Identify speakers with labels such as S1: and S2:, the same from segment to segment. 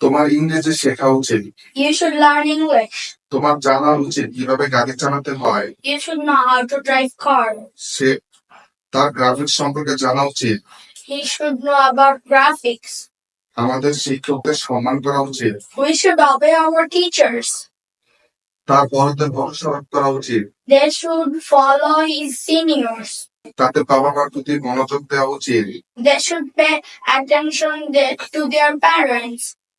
S1: তোমার ইংরেজি শেখা উচিত। তোমার জানা উচিত কীভাবে গাড়ি চালাতে হয়। সে তার গ্রাফিক্স সম্পর্কে জানা উচিত। আমাদের শিক্ষকদের সম্মান করা উচিত। তার বড়দের ভরসা করা উচিত। তাদের বাবা মার প্রতি মনোযোগ দেওয়া উচিত। They should pay attention to their parents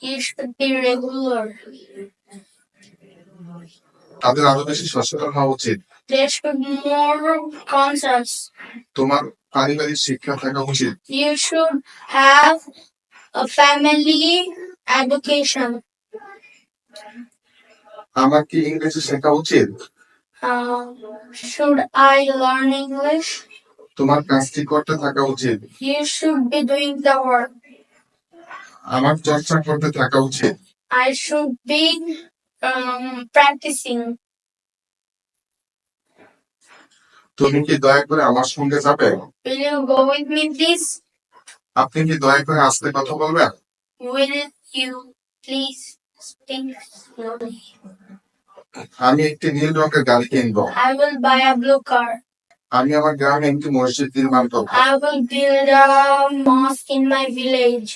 S2: You should be regular.
S1: তাদের আরও বেশি সচেতন হওয়া উচিত
S2: There should be more concepts.
S1: তোমার পারিবারিক শিক্ষা থাকা উচিত
S2: You should have a family education.
S1: আমার কি ইংরেজি শেখা উচিত
S2: Uh, should I learn English?
S1: তোমার কাজটি করতে থাকা উচিত
S2: You should be doing the work.
S1: আমার চর্চা করতে থাকা উচিত।
S2: আই শুড বি প্র্যাকটিসিং
S1: তুমি কি দয়া করে আমার সঙ্গে যাবে
S2: will you go with me please
S1: আপনি কি দয়া করে আসতে কথা বলবেন?
S2: উইল ইউ প্লিজ
S1: আমি একটি নীল রঙের গাড়ি কিনব।
S2: I will buy a blue car
S1: আমি আমার গ্রামে একটি মসজিদ নির্মাণ করব।
S2: I will build a mosque in my village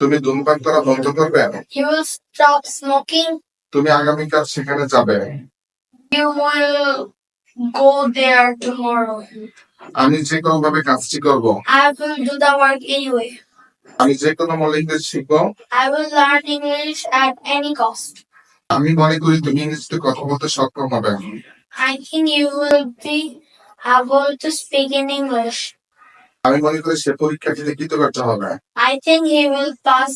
S1: তুমি ধূমপান করা বন্ধ করবে
S2: You will stop smoking.
S1: তুমি আগামীকাল সেখানে যাবে
S2: You will go there tomorrow.
S1: আমি যে কোনো ভাবে কাজটি করব
S2: I will do the work anyway.
S1: আমি যে কোনো মৌলিক ইংরেজি শিখব
S2: I will learn English at any cost.
S1: আমি মনে করি তুমি ইংরেজিতে কথা বলতে সক্ষম হবে
S2: I think you will be able to speak in English.
S1: আমি মনে করি সে পরীক্ষাটিতে কৃতকার্য হবে।
S2: I think he will pass